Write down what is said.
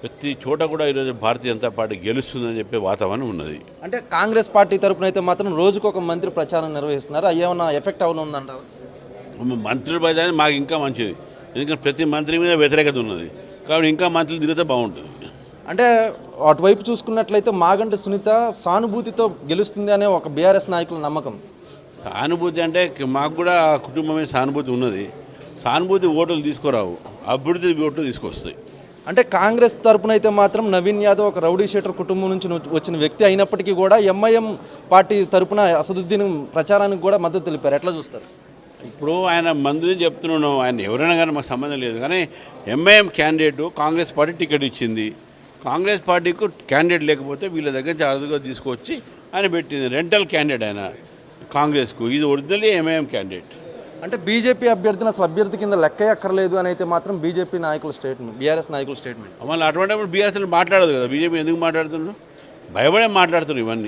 ప్రతి చోట కూడా ఈరోజు భారతీయ జనతా పార్టీ గెలుస్తుందని చెప్పే వాతావరణం ఉన్నది. అంటే కాంగ్రెస్ పార్టీ తరపున అయితే మాత్రం రోజుకు ఒక మంత్రి ప్రచారం నిర్వహిస్తున్నారు. అవి ఏమన్నా ఎఫెక్ట్ అవును ఉందంటారు మంత్రుల బయట మాకు ఇంకా మంచిది. ఎందుకంటే ప్రతి మంత్రి మీద వ్యతిరేకత ఉన్నది. కాబట్టి ఇంకా మంత్రులు తిరిగితే బాగుంటుంది. అంటే అటువైపు చూసుకున్నట్లయితే మాగంటి సునీత సానుభూతితో గెలుస్తుంది అనే ఒక బీఆర్ఎస్ నాయకుల నమ్మకం. సానుభూతి అంటే మాకు కూడా కుటుంబమే సానుభూతి ఉన్నది. సానుభూతి ఓటులు తీసుకురావు. అభివృద్ధి ఓట్లు తీసుకొస్తాయి. అంటే కాంగ్రెస్ తరపున అయితే మాత్రం నవీన్ యాదవ్ ఒక రౌడీ షేటర్ కుటుంబం నుంచి వచ్చిన వ్యక్తి అయినప్పటికీ కూడా ఎంఐఎం పార్టీ తరపున అసదుద్దీన్ ప్రచారానికి కూడా మద్దతు తెలిపారు. ఎట్లా చూస్తారు? ఇప్పుడు ఆయన మందుని చెప్తున్నాను ఆయన ఎవరైనా కానీ మాకు సంబంధం లేదు. కానీ MIM candidate Congress party ticket ఇచ్చింది. కాంగ్రెస్ పార్టీకు క్యాండిడేట్ లేకపోతే వీళ్ళ దగ్గర నుంచి అరుదుగా తీసుకొచ్చి ఆయన పెట్టింది. రెంటల్ క్యాండిడేట్ ఆయన కాంగ్రెస్కు. ఇది ఒరిజినల్లీ ఎంఐఎం క్యాండిడేట్. అంటే బీజేపీ అభ్యర్థిని అసలు అభ్యర్థి కింద లెక్క ఎక్కర్లేదు అని అయితే మాత్రం బీజేపీ నాయకుల స్టేట్మెంట్ బీఆర్ఎస్ నాయకుల స్టేట్మెంట్ మళ్ళీ అటువంటి బీఆర్ఎస్ మాట్లాడదు కదా. బీజేపీ ఎందుకు మాట్లాడుతున్నారు భయపడే మాట్లాడుతున్నారు ఇవన్నీ.